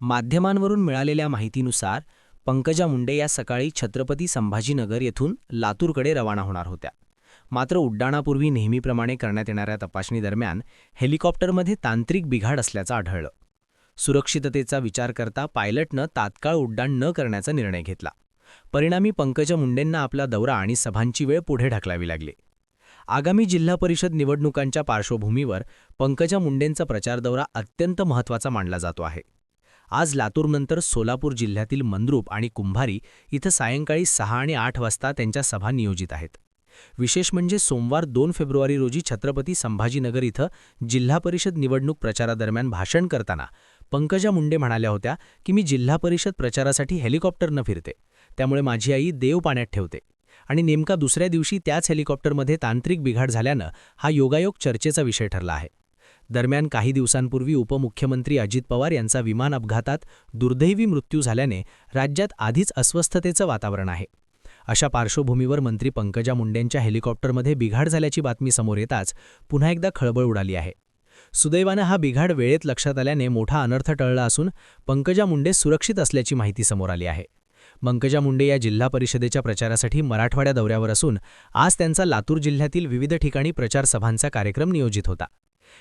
माध्यमांवरून मिळालेल्या माहितीनुसार पंकजा मुंडे या सकाळी छत्रपती संभाजीनगर येथून लातूरकडे रवाना होणार होत्या. मात्र उड्डाणापूर्वी नेहमीप्रमाणे करण्यात येणाऱ्या तपासणीदरम्यान हेलिकॉप्टरमध्ये तांत्रिक बिघाड असल्याचं आढळलं. सुरक्षिततेचा विचार करता पायलटनं तात्काळ उड्डाण न करण्याचा निर्णय घेतला. परिणामी पंकजा मुंडेंना आपला दौरा आणि सभांची वेळ पुढे ढकलावी लागली. आगामी जिल्हा परिषद निवडणुकांच्या पार्श्वभूमीवर पंकजा मुंडेंचा प्रचार दौरा अत्यंत महत्त्वाचा मानला जातो आहे. आज लातूरनंतर सोलापूर जिल्ह्यातील मंद्रूप आणि कुंभारी इथं सायंकाळी सहा आणि आठ वाजता त्यांच्या सभा नियोजित आहेत. विशेष म्हणजे सोमवार दोन फेब्रुवारी रोजी छत्रपती संभाजीनगर इथं जिल्हा परिषद निवडणूक प्रचारादरम्यान भाषण करताना पंकजा मुंडे म्हणाल्या होत्या की मी जिल्हा परिषद प्रचारासाठी हेलिकॉप्टरनं फिरते. त्यामुळे माझी आई देव पाण्यात ठेवते. आणि नेमका दुसऱ्या दिवशी त्याच हेलिकॉप्टरमध्ये तांत्रिक बिघाड झाल्यानं हा योगायोग चर्चेचा विषय ठरला आहे. दरम्यान काही दिवसांपूर्वी उपमुख्यमंत्री अजित पवार यांचा विमान अपघातात दुर्दैवी मृत्यू झाल्याने राज्यात आधीच अस्वस्थतेचं वातावरण आहे. अशा पार्श्वभूमीवर मंत्री पंकजा मुंडेंच्या हेलिकॉप्टरमध्ये बिघाड झाल्याची बातमी समोर येताच पुन्हा एकदा खळबळ उडाली आहे. सुदैवानं हा बिघाड वेळेत लक्षात आल्याने मोठा अनर्थ टळला असून पंकजा मुंडे सुरक्षित असल्याची माहिती समोर आली आहे. पंकजा मुंडे या जिल्हा परिषदेच्या प्रचारासाठी मराठवाड्या दौऱ्यावर असून आज त्यांचा लातूर जिल्ह्यातील विविध ठिकाणी प्रचारसभांचा कार्यक्रम नियोजित होता.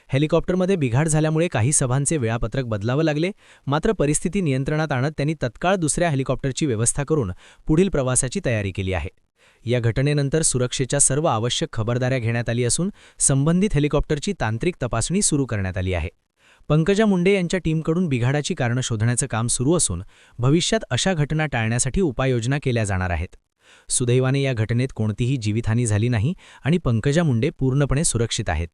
हेलिकॉप्टरमध्ये बिघाड झाल्यामुळे काही सभांचे वेळापत्रक बदलावं लागले. मात्र परिस्थिती नियंत्रणात आणत त्यांनी तत्काळ दुसऱ्या हेलिकॉप्टरची व्यवस्था करून पुढील प्रवासाची तयारी केली आहे. या घटनेनंतर सुरक्षेच्या सर्व आवश्यक खबरदाऱ्या घेण्यात आली असून संबंधित हेलिकॉप्टरची तांत्रिक तपासणी सुरू करण्यात आली आहे. पंकजा मुंडे यांच्या टीमकडून बिघाडाची कारणं शोधण्याचं काम सुरू असून भविष्यात अशा घटना टाळण्यासाठी उपाययोजना केल्या जाणार आहेत. सुदैवाने या घटनेत कोणतीही जीवितहानी झाली नाही आणि पंकजा मुंडे पूर्णपणे सुरक्षित आहेत.